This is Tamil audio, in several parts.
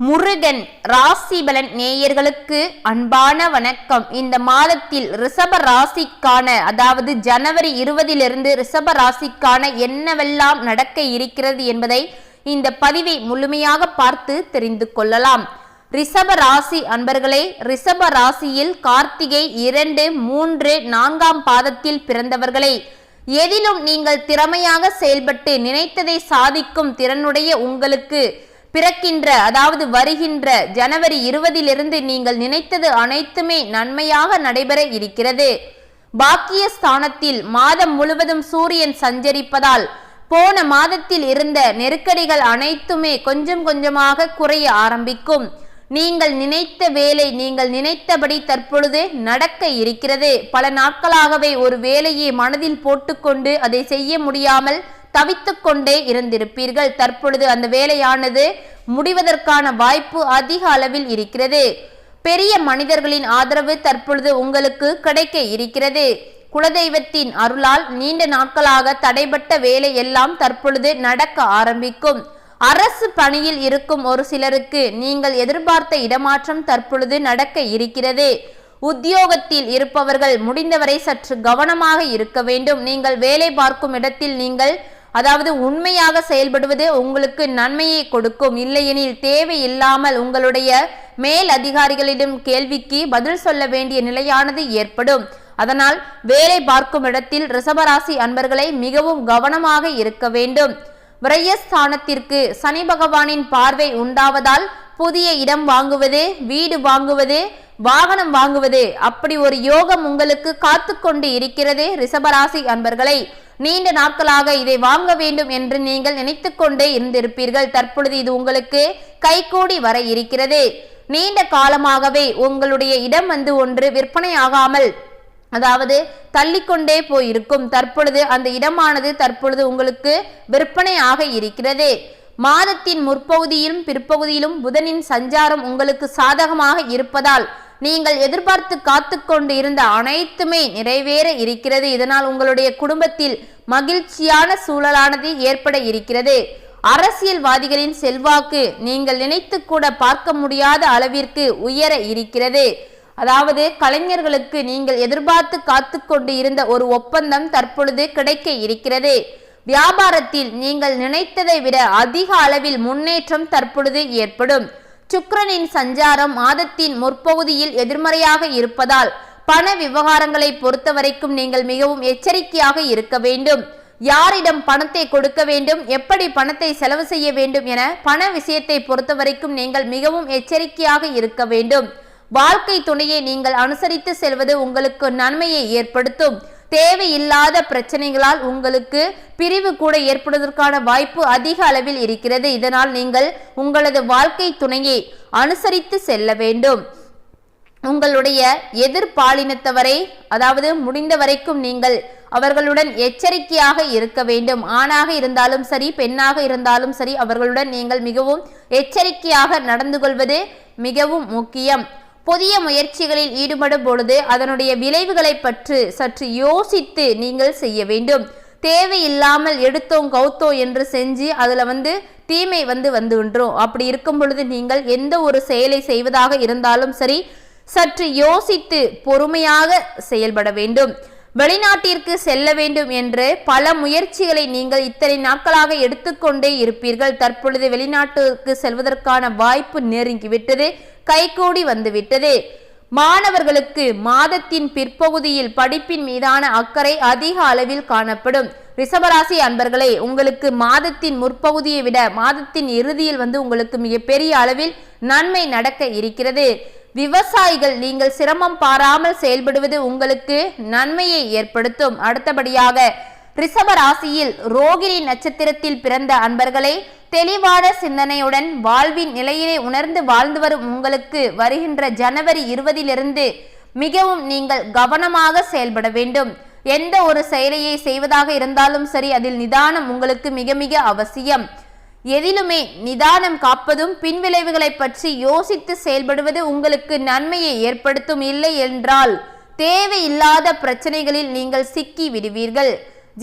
முருகன் ராசிபலன் நேயர்களுக்கு அன்பான வணக்கம். இந்த மாதத்தில் ரிஷப ராசிக்கான அதாவது ஜனவரி இருபதிலிருந்து ரிஷப ராசிக்கான என்னவெல்லாம் நடக்க இருக்கிறது என்பதை இந்த பதிவை முழுமையாக பார்த்து தெரிந்து கொள்ளலாம். ரிஷப ராசி அன்பர்களே ரிஷப ராசியில் கார்த்திகை இரண்டு மூன்று நான்காம் பாதத்தில் பிறந்தவர்களே எதிலும் நீங்கள் திறமையாக செயல்பட்டு நினைத்ததை சாதிக்கும் திறனுடைய உங்களுக்கு பிறக்கின்ற அதாவது வருகின்ற ஜனவரி இருபதிலிருந்து நீங்கள் நினைத்தது அனைத்துமே நன்மையாக நடைபெற இருக்கிறது. பாக்கிய ஸ்தானத்தில் மாதம் முழுவதும் சூரியன் சஞ்சரிப்பதால் போன மாதத்தில் இருந்த நெருக்கடிகள் அனைத்துமே கொஞ்சம் கொஞ்சமாக குறைய ஆரம்பிக்கும். நீங்கள் நினைத்த வேலை நீங்கள் நினைத்தபடி தற்பொழுது நடக்க இருக்கிறது. பல நாட்களாகவே ஒரு வேலையை மனதில் போட்டுக்கொண்டு அதை செய்ய முடியாமல் தவித்துக் கொண்டே இருந்திருப்பீர்கள். தற்பொழுது அந்த வேலையானது முடிவதற்கான வாய்ப்பு அதிக அளவில் இருக்கிறது. பெரிய மனிதர்களின் ஆதரவு தற்பொழுது உங்களுக்கு கிடைக்க இருக்கிறது. குலதெய்வத்தின் அருளால் நீண்ட நாட்களாக தடைபட்ட வேலை எல்லாம் தற்பொழுது நடக்க ஆரம்பிக்கும். அரசு பணியில் இருக்கும் ஒரு சிலருக்கு நீங்கள் எதிர்பார்த்த இடமாற்றம் தற்பொழுது நடக்க இருக்கிறது. உத்தியோகத்தில் இருப்பவர்கள் முடிந்தவரை சற்று கவனமாக இருக்க வேண்டும். நீங்கள் வேலை பார்க்கும் இடத்தில் நீங்கள் அதாவது உண்மையாக செயல்படுவது உங்களுக்கு நன்மையை கொடுக்கும். இல்லையெனில் தேவையில்லாமல் உங்களுடைய மேல் அதிகாரிகளிடம் கேள்விக்கு பதில் சொல்ல வேண்டிய நிலையானது ஏற்படும். அதனால் வேலை பார்க்கும் இடத்தில் ரிஷபராசி அன்பர்களை மிகவும் கவனமாக இருக்க வேண்டும். விரயஸ்தானத்திற்கு சனி பகவானின் பார்வை உண்டாவதால் புதிய இடம் வாங்குவது வீடு வாங்குவது வாகனம் வாங்குவது அப்படி ஒரு யோகம் உங்களுக்கு காத்து கொண்டு இருக்கிறது ரிஷபராசி அன்பர்களை. நீண்ட நாட்களாக இதை வாங்க வேண்டும் என்று நீங்கள் நினைத்து கொண்டே இருந்திருப்பீர்கள். தற்பொழுது இது உங்களுக்கு கைகூடி வர இருக்கிறது. நீண்ட காலமாகவே உங்களுடைய இடம் வந்து ஒன்று விற்பனையாகாமல் அதாவது தள்ளிக்கொண்டே போயிருக்கும். தற்பொழுது அந்த இடமானது தற்பொழுது உங்களுக்கு விற்பனையாக இருக்கிறது. மாதத்தின் முற்பகுதியிலும் பிற்பகுதியிலும் புதனின் சஞ்சாரம் உங்களுக்கு சாதகமாக இருப்பதால் நீங்கள் எதிர்பார்த்து காத்து கொண்டு இருந்த அனைத்துமே நிறைவேற இருக்கிறது. இதனால் உங்களுடைய குடும்பத்தில் மகிழ்ச்சியான சூழலானது ஏற்பட இருக்கிறது. அரசியல்வாதிகளின் செல்வாக்கு நீங்கள் நினைத்து கூட பார்க்க முடியாத அளவிற்கு உயர இருக்கிறது. அதாவது கலைஞர்களுக்கு நீங்கள் எதிர்பார்த்து காத்து கொண்டு இருந்த ஒரு ஒப்பந்தம் தற்பொழுது கிடைக்க இருக்கிறது. வியாபாரத்தில் நீங்கள் நினைத்ததை விட அதிக அளவில் முன்னேற்றம் தற்பொழுது ஏற்படும். சுக்கரனின் சஞ்சாரம் மாதத்தின் முற்பகுதியில் எதிர்மறையாக இருப்பதால் பண விவகாரங்களை பொறுத்த வரைக்கும் நீங்கள் மிகவும் எச்சரிக்கையாக இருக்க வேண்டும். யாரிடம் பணத்தை கொடுக்க வேண்டும் எப்படி பணத்தை செலவு செய்ய வேண்டும் என பண விஷயத்தை பொறுத்த வரைக்கும் நீங்கள் மிகவும் எச்சரிக்கையாக இருக்க வேண்டும். வாழ்க்கை துணையை நீங்கள் அனுசரித்து செல்வது உங்களுக்கு நன்மையை ஏற்படுத்தும். தேவையில்லாத பிரச்சனைகளால் உங்களுக்கு பிரிவு கூட ஏற்படுவதற்கான வாய்ப்பு அதிக அளவில் இருக்கிறது. இதனால் நீங்கள் உங்களது வாழ்க்கை துணையை அனுசரித்து செல்ல வேண்டும். உங்களுடைய எதிர்பாலினத்தவரை அதாவது முடிந்த வரைக்கும் நீங்கள் அவர்களுடன் எச்சரிக்கையாக இருக்க வேண்டும். ஆணாக இருந்தாலும் சரி பெண்ணாக இருந்தாலும் சரி அவர்களுடன் நீங்கள் மிகவும் எச்சரிக்கையாக நடந்து கொள்வது மிகவும் முக்கியம். புதிய முயற்சிகளில் ஈடுபடும் பொழுது அதனுடைய விளைவுகளை பற்றி சற்று யோசித்து நீங்கள் செய்ய வேண்டும். தேவையில்லாமல் எடுத்தோம் கவுத்தோம் என்று செஞ்சு அதில் வந்து தீமை வந்து வந்துன்றோம். அப்படி இருக்கும் பொழுது நீங்கள் எந்த ஒரு செயலை செய்வதாக இருந்தாலும் சரி சற்று யோசித்து பொறுமையாக செயல்பட வேண்டும். வெளிநாட்டிற்கு செல்ல வேண்டும் என்று பல முயற்சிகளை நீங்கள் இத்தனை நாட்களாக எடுத்துக்கொண்டே இருப்பீர்கள். தற்பொழுது வெளிநாட்டிற்கு செல்வதற்கான வாய்ப்பு நெருங்கிவிட்டது கைகூடி வந்துவிட்டது. மாணவர்களுக்கு மாதத்தின் பிற்பகுதியில் படிப்பின் மீதான அக்கறை அதிக அளவில் காணப்படும். ரிஷபராசி அன்பர்களே உங்களுக்கு மாதத்தின் முற்பகுதியை விட மாதத்தின் இறுதியில் வந்து உங்களுக்கு மிகப்பெரிய அளவில் நன்மை நடக்க இருக்கிறது. விவசாயிகள் நீங்கள் சிரமம் பாராமல் செயல்படுவது உங்களுக்கு நன்மையை ஏற்படுத்தும். அடுத்தபடியாக ரிஷப ராசியில் ரோகிணி நட்சத்திரத்தில் பிறந்த அன்பர்களே தெளிவான சிந்தனையுடன் வாழ்வின் நிலையிலே உணர்ந்து வாழ்ந்து வரும் உங்களுக்கு வருகின்ற ஜனவரி இருபதிலிருந்து மிகவும் நீங்கள் கவனமாக செயல்பட வேண்டும். எந்த ஒரு செயலையை செய்வதாக இருந்தாலும் சரி அதில் நிதானம் உங்களுக்கு மிக மிக அவசியம். எதிலுமே நிதானம் காப்பதும் பின்விளைவுகளை பற்றி யோசித்து செயல்படுவது உங்களுக்கு நன்மையை ஏற்படுத்தும் இல்லை என்றால் தேவையில்லாத பிரச்சனைகளில் நீங்கள் சிக்கி விடுவீர்கள்.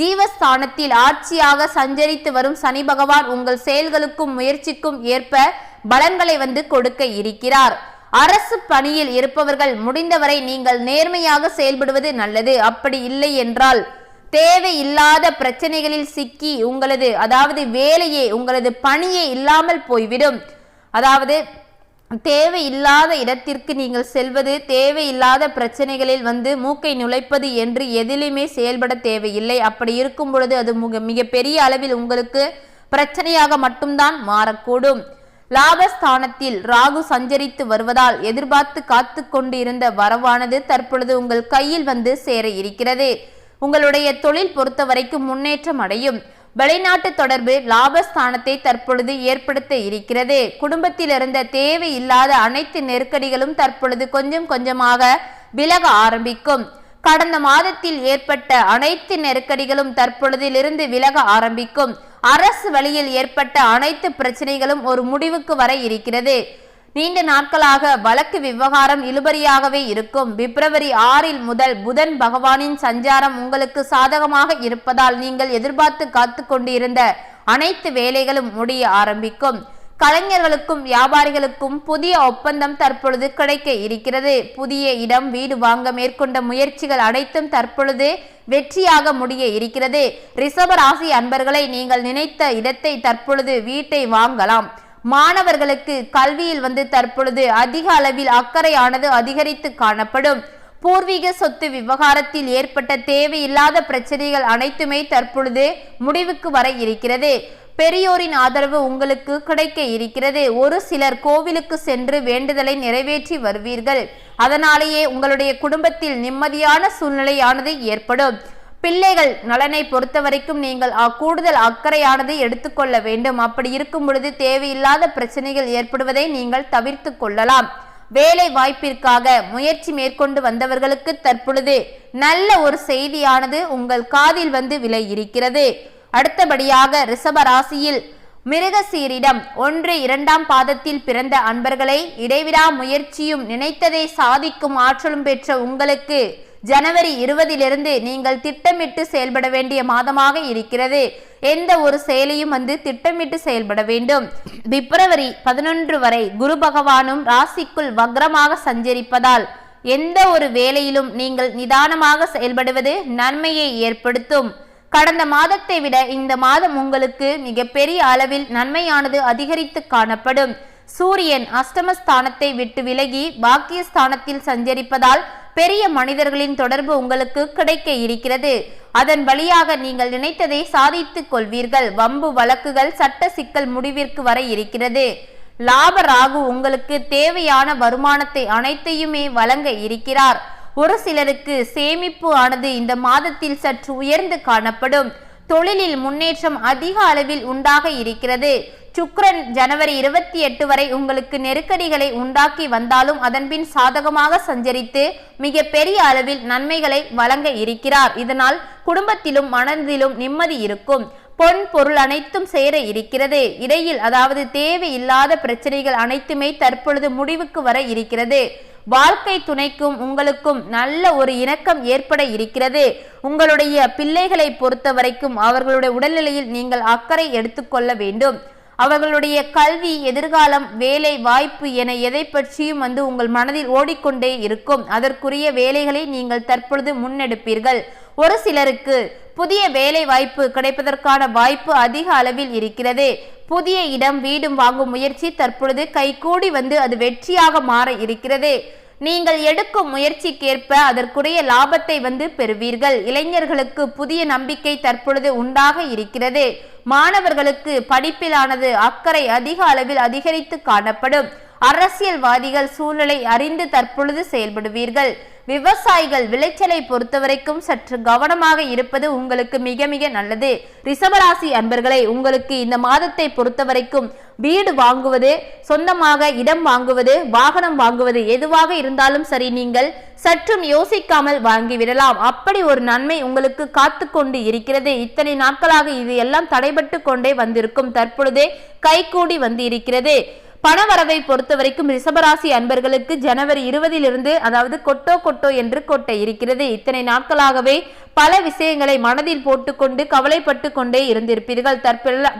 ஜீவஸ்தானத்தில் ஆட்சியாக சஞ்சரித்து வரும் சனி பகவான் உங்கள் செயல்களுக்கும் முயற்சிக்கும் ஏற்ப பலன்களை வந்து கொடுக்க இருக்கிறார். அரசு பணியில் இருப்பவர்கள் முடிந்தவரை நீங்கள் நேர்மையாக செயல்படுவது நல்லது. அப்படி இல்லை என்றால் தேவையில்லாத பிரச்சனைகளில் சிக்கி உங்களது அதாவது வேலையே உங்களது பணியே இல்லாமல் போய்விடும். அதாவது தேவையில்லாத இடத்திற்கு நீங்கள் செல்வது தேவையில்லாத பிரச்சனைகளில் வந்து மூக்கை நுழைப்பது என்று எதிலுமே செயல்பட தேவையில்லை. அப்படி இருக்கும் பொழுது அது மிக மிகப்பெரிய அளவில் உங்களுக்கு பிரச்சனையாக மட்டும்தான் மாறக்கூடும். லாபஸ்தானத்தில் ராகு சஞ்சரித்து வருவதால் எதிர்பார்த்து காத்து கொண்டு இருந்த வரவானது தற்பொழுது உங்கள் கையில் வந்து சேர இருக்கிறது. உங்களுடைய தொழில் பொறுத்த வரைக்கும் முன்னேற்றம் அடையும். வெளிநாட்டு தொடர்பு லாபஸ்தானத்தை தற்பொழுது ஏற்படுத்த இருக்கிறது. குடும்பத்தில் இருந்த தேவையில்லாத அனைத்து நெருக்கடிகளும் தற்பொழுது கொஞ்சம் கொஞ்சமாக விலக ஆரம்பிக்கும். கடந்த மாதத்தில் ஏற்பட்ட அனைத்து நெருக்கடிகளும் தற்பொழுதிலிருந்து விலக ஆரம்பிக்கும். அரசு வழியில் ஏற்பட்ட அனைத்து பிரச்சனைகளும் ஒரு முடிவுக்கு வர இருக்கிறது. நீண்ட நாட்களாக வழக்கு விவகாரம் இழுபறியாகவே இருக்கும். பிப்ரவரி ஆறில் முதல் புதன் பகவானின் சஞ்சாரம் உங்களுக்கு சாதகமாக இருப்பதால் நீங்கள் எதிர்பார்த்து காத்து கொண்டிருந்த அனைத்து வேலைகளும் முடிய ஆரம்பிக்கும். கலைஞர்களுக்கும் வியாபாரிகளுக்கும் புதிய ஒப்பந்தம் தற்பொழுது கிடைக்க இருக்கிறது. புதிய இடம் வீடு வாங்க மேற்கொண்ட முயற்சிகள் அனைத்தும் தற்பொழுது வெற்றியாக முடிய இருக்கிறது. ரிஷப ராசி அன்பர்களை நீங்கள் நினைத்த இடத்தை தற்பொழுது வீட்டை வாங்கலாம். மாணவர்களுக்கு கல்வியில் வந்து தற்பொழுது அதிக அளவில் அக்கறையானது அதிகரித்து காணப்படும். பூர்வீக சொத்து விவகாரத்தில் ஏற்பட்ட தேவையில்லாத பிரச்சனைகள் அனைத்துமே தற்பொழுது முடிவுக்கு வர இருக்கிறது. பெரியோரின் ஆதரவு உங்களுக்கு கிடைக்க இருக்கிறது. ஒரு சிலர் கோவிலுக்கு சென்று வேண்டுதலை நிறைவேற்றி வருவீர்கள். அதனாலேயே உங்களுடைய குடும்பத்தில் நிம்மதியான சூழ்நிலையானது ஏற்படும். பிள்ளைகள் நலனை பொறுத்த வரைக்கும் நீங்கள் கூடுதல் அக்கறையானது எடுத்துக்கொள்ள வேண்டும். அப்படி இருக்கும் பொழுது தேவையில்லாத பிரச்சனைகள் ஏற்படுவதை நீங்கள் தவிர்த்து கொள்ளலாம். வேலை வாய்ப்பிற்காக முயற்சி மேற்கொண்டு வந்தவர்களுக்கு தற்பொழுது நல்ல ஒரு செய்தியானது உங்கள் காதில் வந்து விலை இருக்கிறது. அடுத்தபடியாக ரிஷப ராசியில் மிருகசீரிடம் ஒன்று இரண்டாம் பாதத்தில் பிறந்த அன்பர்களை இடைவிடா முயற்சியும் நினைத்ததை சாதிக்கும் ஆற்றலும் பெற்ற உங்களுக்கு ஜனவரி இருபதிலிருந்து நீங்கள் திட்டமிட்டு செயல்பட வேண்டிய மாதமாக இருக்கிறது. எந்த ஒரு செயலையும் வந்து திட்டமிட்டு செயல்பட வேண்டும். பிப்ரவரி பதினொன்று வரை குரு பகவானும் ராசிக்குள் வக்ரமாக சஞ்சரிப்பதால் எந்த ஒரு வேலையிலும் நீங்கள் நிதானமாக செயல்படுவது நன்மையை ஏற்படுத்தும். கடந்த மாதத்தை விட இந்த மாதம் உங்களுக்கு மிகப்பெரிய அளவில் நன்மையானது அதிகரித்து காணப்படும். சூரியன் அஷ்டமஸ்தானத்தை விட்டு விலகி பாக்கியஸ்தானத்தில் சஞ்சரிப்பதால் பெரிய மனிதர்களின் தொடர்பு உங்களுக்கு கிடைக்க இருக்கிறது. அதன் வழியாக நீங்கள் நினைத்ததை சாதித்துக் கொள்வீர்கள். வம்பு வழக்குகள் சட்ட சிக்கல் முடிவிற்கு வர இருக்கிறது. லாப ராகு உங்களுக்கு தேவையான வருமானத்தை அனைத்தையுமே வழங்க இருக்கிறார். ஒரு சிலருக்கு சேமிப்பு ஆனது இந்த மாதத்தில் சற்று உயர்ந்து காணப்படும். தொழிலில் முன்னேற்றம் அதிக அளவில் உண்டாக இருக்கிறது. சுக்ரன் ஜனவரி இருபத்தி எட்டு வரை உங்களுக்கு நெருக்கடிகளை உண்டாக்கி வந்தாலும் அதன்பின் சாதகமாக சஞ்சரித்து மிக பெரிய அளவில் நன்மைகளை வழங்க இருக்கிறார். இதனால் குடும்பத்திலும் மனதிலும் நிம்மதி இருக்கும். பொன் பொருள் அனைத்தும் சேர இருக்கிறது. இடையில் அதாவது தேவையில்லாத பிரச்சனைகள் அனைத்துமே தற்பொழுது முடிவுக்கு வர இருக்கிறது. வாழ்க்கை துணைக்கும் உங்களுக்கும் நல்ல ஒரு இணக்கம் ஏற்பட இருக்கிறது. உங்களுடைய பிள்ளைகளை பொறுத்த வரைக்கும் அவர்களுடைய உடல்நிலையில் நீங்கள் அக்கறை எடுத்துக்கொள்ள வேண்டும். அவர்களுடைய கல்வி எதிர்காலம் வேலை வாய்ப்பு என எதை பற்றியும் வந்து உங்கள் மனதில் ஓடிக்கொண்டே இருக்கும். அதற்குரிய வேலைகளை நீங்கள் தற்பொழுது முன்னெடுப்பீர்கள். ஒரு சிலருக்கு புதிய வேலை வாய்ப்பு கிடைப்பதற்கான வாய்ப்பு அதிக அளவில் இருக்கிறது. புதிய இடம் வீடும் வாங்கும் முயற்சி தற்பொழுது கைகூடி வந்து அது வெற்றியாக மாற இருக்கிறது. நீங்கள் எடுக்கும் முயற்சிக்கேற்ப அதற்குரிய லாபத்தை வந்து பெறுவீர்கள். இளைஞர்களுக்கு புதிய நம்பிக்கை தற்பொழுது உண்டாக இருக்கிறது. மாணவர்களுக்கு படிப்பிலானது அக்கறை அதிக அளவில் அதிகரித்து காணப்படும். அரசியல்வாதிகள் சூழ்நிலை அறிந்து தற்பொழுது செயல்படுவீர்கள். விவசாயிகள் விளைச்சலை பொறுத்தவரைக்கும் சற்று கவனமாக இருப்பது உங்களுக்கு மிக மிக நல்லது. ரிசவராசி அன்பர்களை உங்களுக்கு இந்த மாதத்தை பொறுத்தவரைக்கும் வீடு வாங்குவது சொந்தமாக இடம் வாங்குவது வாகனம் வாங்குவது எதுவாக இருந்தாலும் சரி நீங்கள் சற்றும் யோசிக்காமல் வாங்கிவிடலாம். அப்படி ஒரு நன்மை உங்களுக்கு காத்து கொண்டு இருக்கிறது. இத்தனை நாட்களாக இது எல்லாம் தடைபட்டு கொண்டே வந்திருக்கும். தற்பொழுதே கைகூடி வந்து இருக்கிறது பணவரவை பொறுத்த வரைக்கும் ரிஷபராசி அன்பர்களுக்கு ஜனவரி இருபதிலிருந்து அதாவது கொட்டோ கொட்டோ என்று கொட்டை இருக்கிறது. இத்தனை நாட்களாகவே பல விஷயங்களை மனதில் போட்டுக்கொண்டு கவலைப்பட்டு கொண்டே இருந்திருப்பீர்கள்.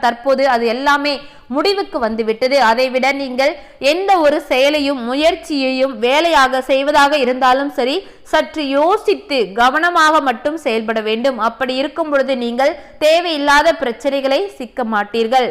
தற்போது அது எல்லாமே முடிவுக்கு வந்துவிட்டது. அதைவிட நீங்கள் எந்த ஒரு செயலையும் முயற்சியையும் வேலையாக செய்வதாக இருந்தாலும் சரி சற்று யோசித்து கவனமாக மட்டும் செயல்பட வேண்டும். அப்படி இருக்கும் பொழுது நீங்கள் தேவையில்லாத பிரச்சனைகளை சிக்க மாட்டீர்கள்.